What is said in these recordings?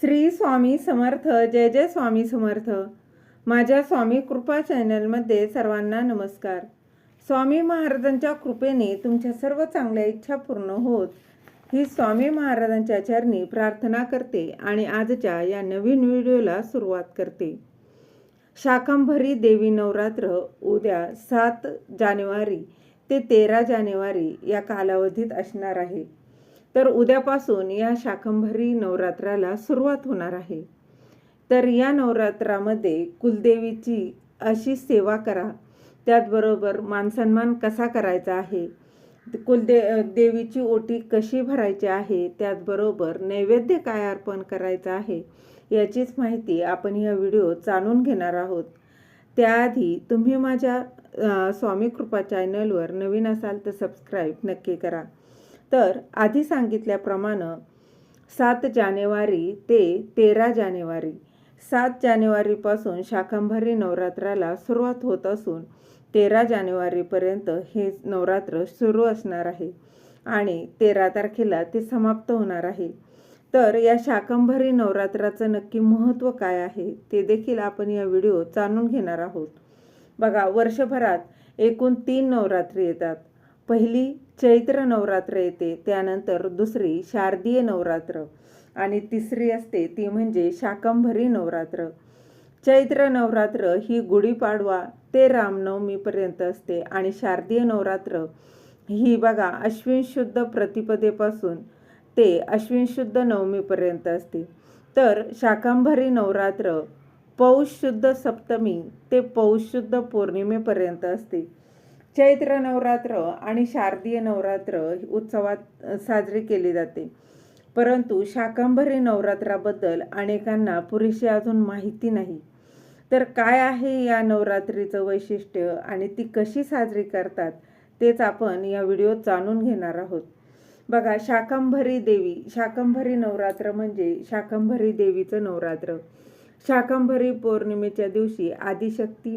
श्री स्वामी समर्थ जय जय स्वामी समर्थ. माझ्या स्वामी कृपा चॅनलमध्ये सर्वांना नमस्कार. स्वामी महाराजांच्या कृपेने तुमच्या सर्व चांगल्या इच्छा पूर्ण होत. ही स्वामी महाराजांच्या चरणी प्रार्थना करते आणि आजच्या या नवीन व्हिडिओला सुरुवात करते. शाकंभरी देवी नवरात्र उद्या सात जानेवारी ते तेरा जानेवारी या कालावधीत असणार आहे. तर उद्यापासून या शाकंभरी नवरात्राला सुरुवात होणार आहे. तर या नवरात्रामध्ये कुलदेवीची अशी सेवा करा. त्याचबरोबर मानसन्मान कसा करायचा आहे? कुलदे देवीची ओटी कशी भरायची आहे? त्याचबरोबर नैवेद्य काय अर्पण करायचं आहे? याचीच माहिती आपण या व्हिडिओ जाणून घेणार आहोत. त्याआधी तुम्ही माझ्या स्वामी कृपा चॅनलवर नवीन असाल तर सबस्क्राईब नक्की करा. तर आधी सांगितल्याप्रमाणे सात जानेवारी ते तेरा जानेवारी. सात जानेवारीपासून शाकंभरी नवरात्राला सुरुवात होत असून तेरा जानेवारीपर्यंत हे नवरात्र सुरू असणार आहे आणि तेरा तारखेला ते समाप्त होणार आहे. तर या शाकंभरी नवरात्राचं नक्की महत्त्व काय आहे ते देखील आपण या व्हिडिओ जाणून घेणार आहोत. बघा वर्षभरात एकूण तीन नवरात्री येतात. पहिली चैत्र नवरात्र येते त्यानंतर दुसरी शारदीय नवरात्र आणि तिसरी असते ती म्हणजे शाकंभरी नवरात्र. चैत्र नवरात्र ही गुढीपाडवा ते रामनवमीपर्यंत असते आणि शारदीय नवरात्र ही बघा अश्विन शुद्ध प्रतिपदेपासून ते अश्विन शुद्ध नवमीपर्यंत असते. तर शाकंभरी नवरात्र पौष शुद्ध सप्तमी ते पौष शुद्ध पौर्णिमेपर्यंत असते. चैत्र नवरात्र आणि शारदीय नवरात्र उत्सवात साजरी केली जाते. परंतु शाकंभरी नवरात्राबद्दल अनेकांना पुरेशी अजून माहिती नाही. तर काय आहे या नवरात्रीचं वैशिष्ट्य आणि ती कशी साजरी करतात तेच आपण या व्हिडिओत जाणून घेणार आहोत. बघा शाकंभरी देवी शाकंभरी नवरात्र म्हणजे शाकंभरी देवीचं नवरात्र. शाकंभरी पौर्णिमेच्या दिवशी आदिशक्ती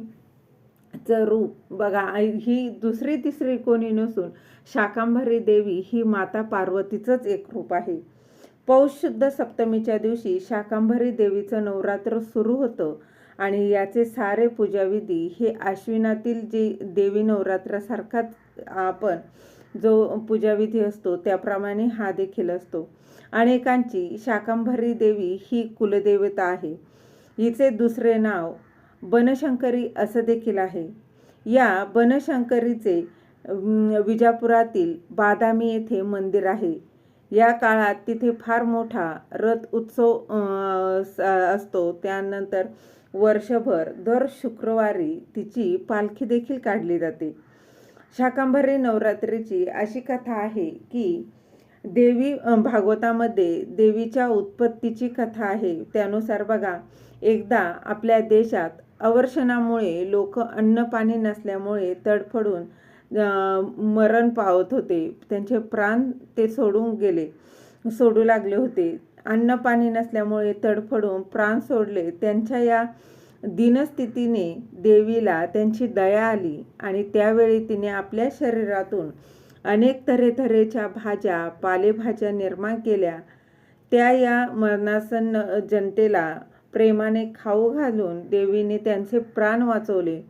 चं रूप बघा ही दुसरी तिसरी कोणी नसून शाकांभरी देवी ही माता पार्वतीचंच एक रूप आहे. पौष शुद्ध सप्तमीच्या दिवशी शाकांभरी देवीचं नवरात्र सुरू होतं आणि याचे सारे पूजाविधी हे आश्विनातील जे देवी नवरात्रासारखाच आपण जो पूजाविधी असतो त्याप्रमाणे हा देखील असतो. अनेकांची शाकांभरी देवी ही कुलदेवता आहे. हिचे दुसरे नाव बनशंकरी असं देखील आहे. या बनशंकरीचे विजापुरातील बादामी येथे मंदिर आहे. या काळात तिथे फार मोठा रथ उत्सव स- असतो. त्यानंतर वर्षभर दर शुक्रवारी तिची पालखी देखील काढली जाते. शाकंभरी नवरात्रीची अशी कथा आहे की देवी भागवतामध्ये देवीच्या उत्पत्तीची कथा आहे. त्यानुसार बघा एकदा आपल्या देशात अवर्षणामुळे लोक अन्नपाणी नसल्यामुळे तडफडून मरण पावत होते. त्यांचे प्राण ते सोडून गेले सोडू लागले होते. अन्नपाणी नसल्यामुळे तडफडून प्राण सोडले. त्यांच्या या दिनस्थितीने देवीला त्यांची दया आली आणि त्यावेळी तिने आपल्या शरीरातून अनेक तऱ्हेतऱ्हेच्या भाज्या पालेभाज्या निर्माण केल्या. त्या या मरणासन्न जनतेला प्रेमाने खाऊ घालून देवीने त्यांचे प्राण वाचवले.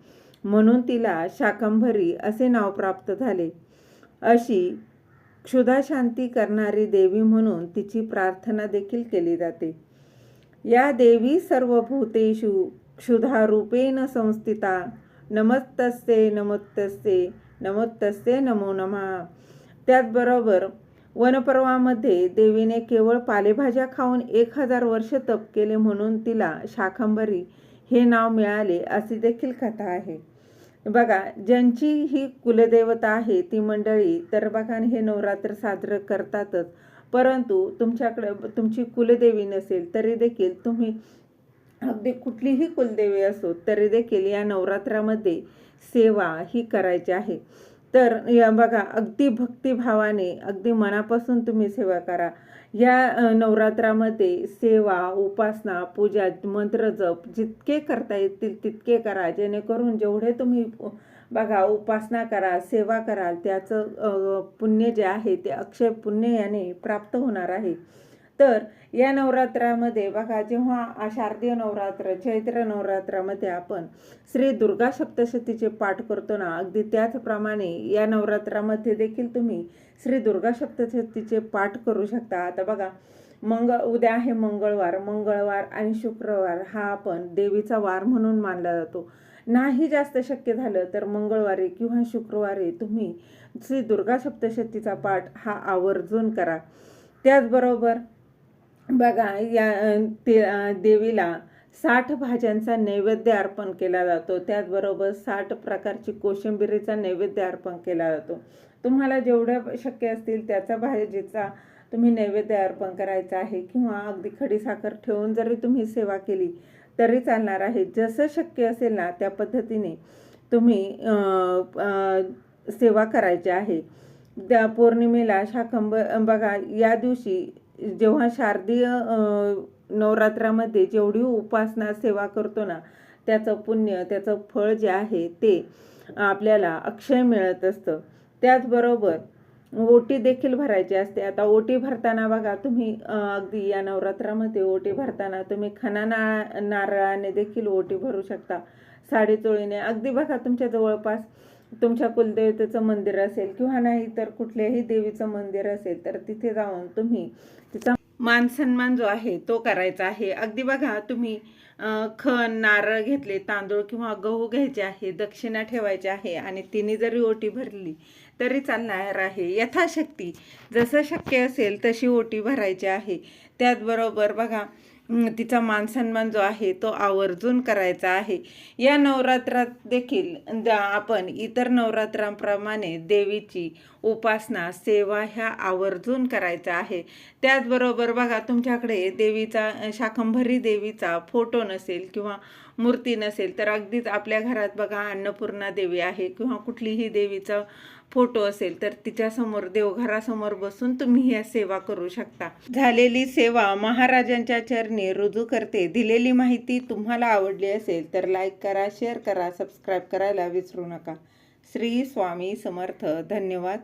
म्हणून तिला शाकंभरी असे नाव प्राप्त झाले. अशी क्षुधाशांती करणारी देवी म्हणून तिची प्रार्थना देखील केली जाते. या देवी सर्व भूतेषु क्षुधारूपेण संस्थिता. नमस्तस्ते नमोत्तस्ते नमोत्तस्ते नमो नमः. त्याचबरोबर वनपर्वामध्ये देवीने केवळ पालेभाज्या खाऊन एक हजार वर्ष तप केले म्हणून तिला शाकंभरी हे नाव मिळाले अशी देखील कथा आहे. बघा ज्यांची ही कुलदेवता आहे ती मंडळी तर बघा हे नवरात्र साजरं करतातच. परंतु तुमच्याकडे तुमची कुलदेवी नसेल तरी देखील तुम्ही अगदी कुठलीही कुलदेवी असो तरी देखील या नवरात्रामध्ये सेवा ही करायची आहे. तर या बघा अगदी भक्तिभावाने अगदी मनापासून तुम्ही सेवा करा. या नवरात्रामध्ये सेवा उपासना पूजा मंत्र जप जितके करता येतील तितके करा. जेणेकरून जेवढे तुम्ही बघा उपासना करा सेवा कराल त्याचं पुण्य जे आहे ते अक्षय पुण्य याने प्राप्त होणार आहे. तर या नवरात्रामध्ये बघा जेव्हा शारदीय नवरात्र चैत्र नवरात्रामध्ये आपण श्री दुर्गा सप्तशतीचे पाठ करतो ना अगदी त्याचप्रमाणे या नवरात्रामध्ये देखील तुम्ही श्री दुर्गा सप्तशतीचे पाठ करू शकता. आता बघा मंगळ उद्या आहे मंगळवार. मंगळवार आणि शुक्रवार हा आपण देवीचा वार म्हणून मानला जातो. नाही जास्त शक्य झालं तर मंगळवारी किंवा शुक्रवारी तुम्ही श्री दुर्गा सप्तशतीचा पाठ हा आवर्जून करा. त्याचबरोबर बघा या ते देवीला साठ भाज्यांचा नैवेद्य अर्पण केला जातो. त्याचबरोबर साठ प्रकारची कोशिंबिरीचा नैवेद्य अर्पण केला जातो. तुम्हाला जेवढ्या शक्य असतील त्याचा भाजीचा तुम्ही नैवेद्य अर्पण करायचा आहे किंवा अगदी खडीसाखर ठेवून जरी तुम्ही सेवा केली तरी चालणार आहे. जसं शक्य असेल ना त्या पद्धतीने तुम्ही सेवा करायची आहे. त्या पौर्णिमेला शाखंब बघा या दिवशी जेव्हा शारदीय नवरात्रामध्ये जेवढी उपासना सेवा करतो ना त्याचं पुण्य त्याचं फळ जे आहे ते आपल्याला अक्षय मिळत असतं. त्याचबरोबर ओटी देखील भरायची असते. आता ओटी भरताना बघा तुम्ही अगदी या नवरात्रामध्ये ओटी भरताना तुम्ही खना ना नारळाने देखील ओटी भरू शकता. साडी चोळीने. अगदी बघा तुमच्या जवळपास तुमच्या कुलदेवतेचं मंदिर असेल किंवा नाही तर कुठल्याही देवीचं मंदिर असेल तर तिथे जाऊन तुम्ही तिचा मान सन्मान जो आहे तो करायचा आहे. अगदी बघा तुम्ही खन खण नारळ घेतले तांदूळ किंवा गहू घ्यायचे आहे दक्षिणा ठेवायची आहे आणि तिने जरी ओटी भरली तरी चालणार आहे. यथाशक्ती जसं शक्य असेल तशी ओटी भरायची आहे. त्याचबरोबर बघा तिचा मान सन्मान जो आहे तो आवर्जून करायचा आहे. या नवरात्रात देखील द- आपण इतर नवरात्रांप्रमाणे देवीची उपासना सेवा ह्या आवर्जून करायचा आहे. त्याचबरोबर बघा तुमच्याकडे देवीचा शाकंभरी देवीचा फोटो नसेल किंवा मूर्ती नसेल तर अगदीच आपल्या घरात बघा अन्नपूर्णा देवी आहे किंवा कुठलीही देवीचा फोटो असेल तर तिच्यासमोर देवघरासमोर बसून तुम्ही या सेवा करू शकता. झालेली सेवा महाराजांच्या चरणी रुजू करते. दिलेली माहिती तुम्हाला आवडली असेल तर लाईक करा शेअर करा सबस्क्राईब करायला विसरू नका. श्री स्वामी समर्थ. धन्यवाद.